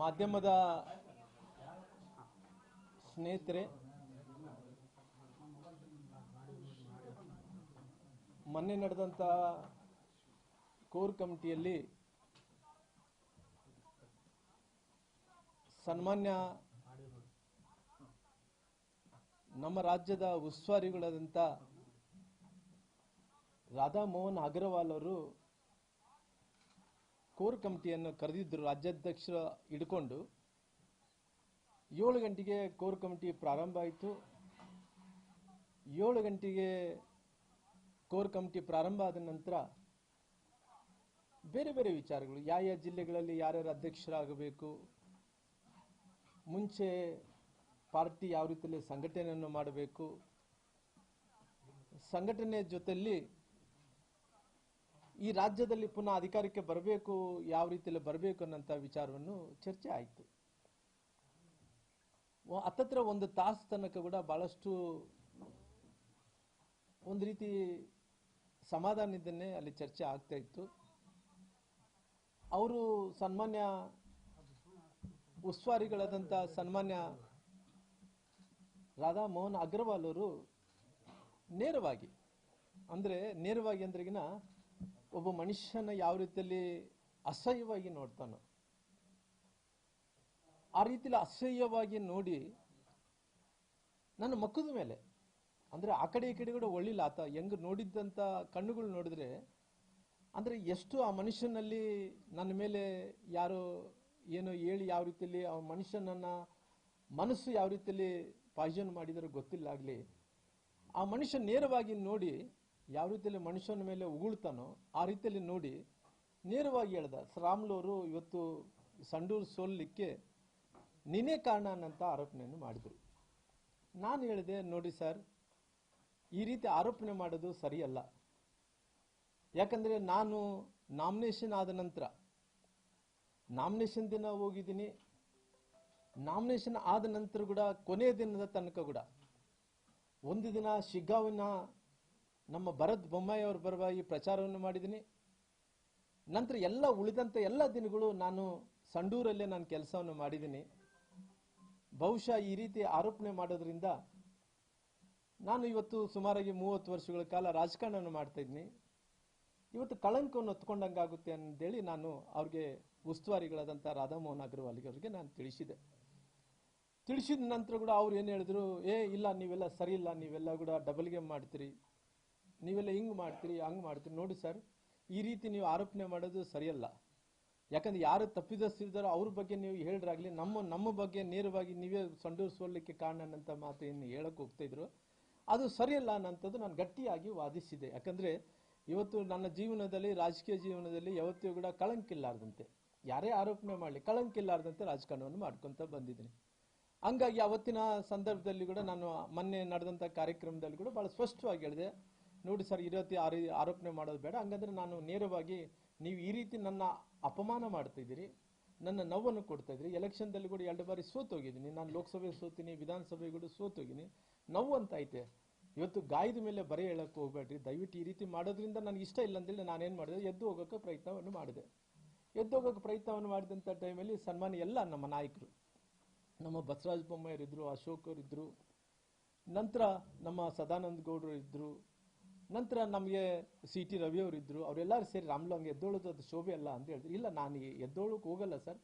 ಮಾಧ್ಯಮದ ಸ್ನೇಹಿತರೆ ಮೊನ್ನೆ ನಡೆದಂಥ ಕೋರ್ ಕಮಿಟಿಯಲ್ಲಿ ಸನ್ಮಾನ್ಯ ನಮ್ಮ ರಾಜ್ಯದ ಉಸ್ತುವಾರಿಗಳಾದಂಥ ರಾಧಾ ಮೋಹನ್ ಅಗರ್ವಾಲ್ ಅವರು ಕೋರ್ ಕಮಿಟಿಯನ್ನು ಕರೆದಿದ್ದರು ರಾಜ್ಯಾಧ್ಯಕ್ಷರ ಹಿಡ್ಕೊಂಡು. ಏಳು ಗಂಟೆಗೆ ಕೋರ್ ಕಮಿಟಿ ಪ್ರಾರಂಭ ಆಯಿತು. ಏಳು ಗಂಟೆಗೆ ಕೋರ್ ಕಮಿಟಿ ಪ್ರಾರಂಭ ಆದ ನಂತರ ಬೇರೆ ಬೇರೆ ವಿಚಾರಗಳು, ಯಾವ ಯಾವ ಜಿಲ್ಲೆಗಳಲ್ಲಿ ಯಾರ್ಯಾರು ಅಧ್ಯಕ್ಷರಾಗಬೇಕು, ಮುಂಚೆ ಪಾರ್ಟಿ ಯಾವ ರೀತಿಯಲ್ಲಿ ಸಂಘಟನೆಯನ್ನು ಮಾಡಬೇಕು, ಸಂಘಟನೆ ಜೊತೆಯಲ್ಲಿ ಈ ರಾಜ್ಯದಲ್ಲಿ ಪುನಃ ಅಧಿಕಾರಕ್ಕೆ ಬರಬೇಕು, ಯಾವ ರೀತಿಯಲ್ಲಿ ಬರಬೇಕು ಅನ್ನೋಂಥ ವಿಚಾರವನ್ನು ಚರ್ಚೆ ಆಯಿತು. ಹತ್ತತ್ರ ಒಂದು ತಾಸು ತನಕ ಕೂಡ ಬಹಳಷ್ಟು ಒಂದು ರೀತಿ ಸಮಾಧಾನದಿಂದನೇ ಅಲ್ಲಿ ಚರ್ಚೆ ಆಗ್ತಾ ಇತ್ತು. ಅವರು ಸನ್ಮಾನ್ಯ ಉಸ್ತುವಾರಿಗಳಾದಂಥ ಸನ್ಮಾನ್ಯ ರಾಧಾ ಮೋಹನ್ ಅಗ್ರವಾಲ್ ಅವರು ನೇರವಾಗಿ, ಅಂದರೆ ನೇರವಾಗಿ ಅಂದ್ರೆಗಿನ ಒಬ್ಬ ಮನುಷ್ಯನ ಯಾವ ರೀತಿಯಲ್ಲಿ ಅಸಹ್ಯವಾಗಿ ನೋಡ್ತಾನೋ, ಆ ರೀತಿಯಲ್ಲಿ ಅಸಹ್ಯವಾಗಿ ನೋಡಿ ನನ್ನ ಮಕ್ಕದ ಮೇಲೆ, ಅಂದ್ರೆ ಆ ಕಡೆ ಈ ಕಡೆ ಕೂಡ ಒಳ್ಳಿಲ್ಲ, ಆತ ಹೆಂಗ್ ನೋಡಿದ್ದಂತ ಕಣ್ಣುಗಳು ನೋಡಿದ್ರೆ, ಅಂದ್ರೆ ಎಷ್ಟು ಆ ಮನುಷ್ಯನಲ್ಲಿ ನನ್ನ ಮೇಲೆ ಯಾರು ಏನೋ ಹೇಳಿ ಯಾವ ರೀತಿಯಲ್ಲಿ ಆ ಮನುಷ್ಯನನ್ನ ಮನಸ್ಸು ಯಾವ ರೀತಿಯಲ್ಲಿ ಪಾಯ್ಸನ್ ಮಾಡಿದರೆ ಗೊತ್ತಿಲ್ಲ ಆಗ್ಲಿ, ಆ ಮನುಷ್ಯ ನೇರವಾಗಿ ನೋಡಿ ಯಾವ ರೀತಿಯಲ್ಲಿ ಮನುಷ್ಯನ ಮೇಲೆ ಉಗುಳ್ತಾನೋ ಆ ರೀತಿಯಲ್ಲಿ ನೋಡಿ ನೇರವಾಗಿ ಹೇಳ್ದ ರಾಮ್ಲವರು ಇವತ್ತು ಸಂಡೂರು ಸೋಲಿಕ್ಕೆ ನೀನೇ ಕಾರಣ ಅನ್ನಂತ ಆರೋಪಣೆಯನ್ನು ಮಾಡಿದರು. ನಾನು ಹೇಳಿದೆ, ನೋಡಿ ಸರ್, ಈ ರೀತಿ ಆರೋಪಣೆ ಮಾಡೋದು ಸರಿಯಲ್ಲ. ಯಾಕಂದ್ರೆ ನಾನು ನಾಮಿನೇಷನ್ ಆದ ನಂತರ, ನಾಮಿನೇಷನ್ ದಿನ ಹೋಗಿದ್ದೀನಿ. ನಾಮಿನೇಷನ್ ಆದ ನಂತರ ಕೂಡ ಕೊನೆಯ ದಿನದ ತನಕ ಕೂಡ, ಒಂದು ದಿನ ಶಿಗ್ಗಾವಿನ ನಮ್ಮ ಭರತ್ ಬೊಮ್ಮಾಯಿ ಅವರ ಪರವಾಗಿ ಪ್ರಚಾರವನ್ನು ಮಾಡಿದ್ದೀನಿ. ನಂತರ ಎಲ್ಲ ಉಳಿದಂತ ಎಲ್ಲ ದಿನಗಳು ನಾನು ಸಂಡೂರಲ್ಲೇ ನಾನು ಕೆಲಸವನ್ನು ಮಾಡಿದ್ದೀನಿ. ಬಹುಶಃ ಈ ರೀತಿ ಆರೋಪಣೆ ಮಾಡೋದ್ರಿಂದ ನಾನು ಇವತ್ತು ಸುಮಾರಾಗಿ ಮೂವತ್ತು ವರ್ಷಗಳ ಕಾಲ ರಾಜಕಾರಣವನ್ನು ಮಾಡ್ತಾ ಇದ್ದೀನಿ. ಇವತ್ತು ಕಳಂಕವನ್ನು ಹೊತ್ಕೊಂಡಂಗಾಗುತ್ತೆ ಅಂತೇಳಿ ನಾನು ಅವ್ರಿಗೆ ಉಸ್ತುವಾರಿಗಳಾದಂಥ ರಾಧಾಮೋಹನ್ ಅಗ್ರವಾಲ್ ಅವರಿಗೆ ನಾನು ತಿಳಿಸಿದೆ. ತಿಳಿಸಿದ ನಂತರ ಕೂಡ ಅವ್ರು ಏನು ಹೇಳಿದ್ರು, ಏ, ಇಲ್ಲ, ನೀವೆಲ್ಲ ಸರಿ ಇಲ್ಲ, ನೀವೆಲ್ಲ ಕೂಡ ಡಬಲ್ ಗೇಮ್ ಮಾಡ್ತೀರಿ. ನೀವೆಲ್ಲ ಹಿಂಗ್ ಮಾಡ್ತೀರಿ, ಹಂಗ್ ಮಾಡ್ತೀರಿ, ನೋಡಿ ಸರ್, ಈ ರೀತಿ ನೀವು ಆರೋಪಣೆ ಮಾಡೋದು ಸರಿಯಲ್ಲ. ಯಾಕಂದ್ರೆ ಯಾರು ತಪ್ಪಿದಸ್ತಿದ್ದಾರೋ ಅವ್ರ ಬಗ್ಗೆ ನೀವು ಹೇಳ್ರಾಗ್ಲಿ, ನಮ್ಮ ನಮ್ಮ ಬಗ್ಗೆ ನೇರವಾಗಿ ನೀವೇ ಸಂಡೂರಿಸೋಲಿಕ್ಕೆ ಸೋಲಿಕ್ಕೆ ಕಾರಣ ಅನ್ನಂತ ಮಾತು ಏನು ಹೇಳಕ್ ಹೋಗ್ತಾ ಇದ್ರು. ಅದು ಸರಿಯಲ್ಲ ಅನ್ನೋಂಥದ್ದು ನಾನು ಗಟ್ಟಿಯಾಗಿ ವಾದಿಸಿದೆ. ಯಾಕಂದ್ರೆ ಇವತ್ತು ನನ್ನ ಜೀವನದಲ್ಲಿ, ರಾಜಕೀಯ ಜೀವನದಲ್ಲಿ ಯಾವತ್ತೂ ಕೂಡ ಕಳಂಕಿಲ್ಲಾರ್ದಂತೆ. ಯಾರೇ ಆರೋಪಣೆ ಮಾಡಲಿ, ಕಳಂಕಿಲ್ಲಾರ್ದಂತೆ ರಾಜಕಾರಣವನ್ನು ಮಾಡ್ಕೊಂತ ಬಂದಿದ್ದೀನಿ. ಹಂಗಾಗಿ ಅವತ್ತಿನ ಸಂದರ್ಭದಲ್ಲಿ ಕೂಡ ನಾನು ಮೊನ್ನೆ ನಡೆದಂಥ ಕಾರ್ಯಕ್ರಮದಲ್ಲಿ ಕೂಡ ಬಹಳ ಸ್ಪಷ್ಟವಾಗಿ ಹೇಳಿದೆ. ನೋಡಿ ಸರ್ ಈ ರೀತಿ ಆರಿ- ಆರೋಪಣೆ ಮಾಡೋದು ಬೇಡ. ಹಂಗಂದ್ರೆ ನಾನು ನೇರವಾಗಿ, ನೀವು ಈ ರೀತಿ ನನ್ನ ಅಪಮಾನ ಮಾಡ್ತಾ ಇದ್ದೀರಿ, ನನ್ನ ನೋವನ್ನು ಕೊಡ್ತಾ ಇದ್ರಿ ಎಲೆಕ್ಷನ್ದಲ್ಲಿ ಕೂಡ ಎರಡು ಬಾರಿ ಸೋತೋಗಿದ್ದೀನಿ ನಾನು ಲೋಕಸಭೆ ಸೋತೀನಿ ವಿಧಾನಸಭೆ ಕೂಡ ಸೋತೋಗಿನಿ ನೋವು ಅಂತ ಐತೆ. ಇವತ್ತು ಗಾಯದ ಮೇಲೆ ಬರೆ ಹೇಳಕ್ ಹೋಗ್ಬೇಡ್ರಿ. ದಯವಿಟ್ಟು ಈ ರೀತಿ ಮಾಡೋದ್ರಿಂದ ನನಗೆ ಇಷ್ಟ ಇಲ್ಲ ಅಂತೇಳಿ ನಾನೇನು ಮಾಡಿದೆ? ಎದ್ದು ಹೋಗೋಕ್ಕೆ ಪ್ರಯತ್ನವನ್ನು ಮಾಡಿದೆ. ಎದ್ದು ಹೋಗೋಕೆ ಪ್ರಯತ್ನವನ್ನು ಮಾಡಿದಂಥ ಟೈಮಲ್ಲಿ ಸನ್ಮಾನ ಎಲ್ಲ ನಮ್ಮ ನಾಯಕರು, ನಮ್ಮ ಬಸವರಾಜ ಅಶೋಕರು ಅವರಿದ್ರು ನಂತರ ನಮ್ಮ ಸದಾನಂದ ಗೌಡರು ಇದ್ರು ನಂತರ ನಮಗೆ ಸಿ ಟಿ ರವಿ ಅವರು ಇದ್ರು ಅವರೆಲ್ಲರೂ ಸೇರಿ ರಾಮ್ಲು ಹಂಗೆ ಎದ್ದೋಳೋದು ಅದು ಶೋಭೆ ಅಲ್ಲ ಅಂತ ಹೇಳಿದ್ರು. ಇಲ್ಲ, ನಾನು ಎದ್ದೋಳಕ್ಕೆ ಹೋಗಲ್ಲ ಸರ್.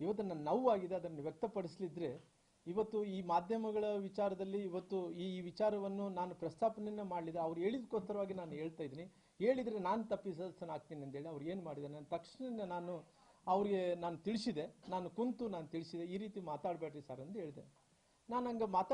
ಇವತ್ತು ನನ್ನ ನೋವಾಗಿದೆ ಅದನ್ನು ವ್ಯಕ್ತಪಡಿಸಲಿದ್ರೆ ಇವತ್ತು ಈ ಮಾಧ್ಯಮಗಳ ವಿಚಾರದಲ್ಲಿ ಇವತ್ತು ಈ ವಿಚಾರವನ್ನು ನಾನು ಪ್ರಸ್ತಾಪನೆಯನ್ನು ಮಾಡಲಿದೆ ಅವ್ರು ಹೇಳಿದಕ್ಕೋಸ್ಕರವಾಗಿ ನಾನು ಹೇಳ್ತಾ ಇದ್ದೀನಿ. ಹೇಳಿದರೆ ನಾನು ತಪ್ಪಿಸಲಾಗ್ತೀನಿ ಅಂತೇಳಿ ಅವ್ರು ಏನು ಮಾಡಿದೆ ನಾನು ತಕ್ಷಣ ನಾನು ಅವ್ರಿಗೆ ನಾನು ತಿಳಿಸಿದೆ. ನಾನು ಕುಂತು ನಾನು ತಿಳಿಸಿದೆ. ಈ ರೀತಿ ಮಾತಾಡಬೇಡ್ರಿ ಸರ್ ಅಂತ ಹೇಳಿದೆ. ನಾನು ಹಂಗೆ ಮಾತಾಡ್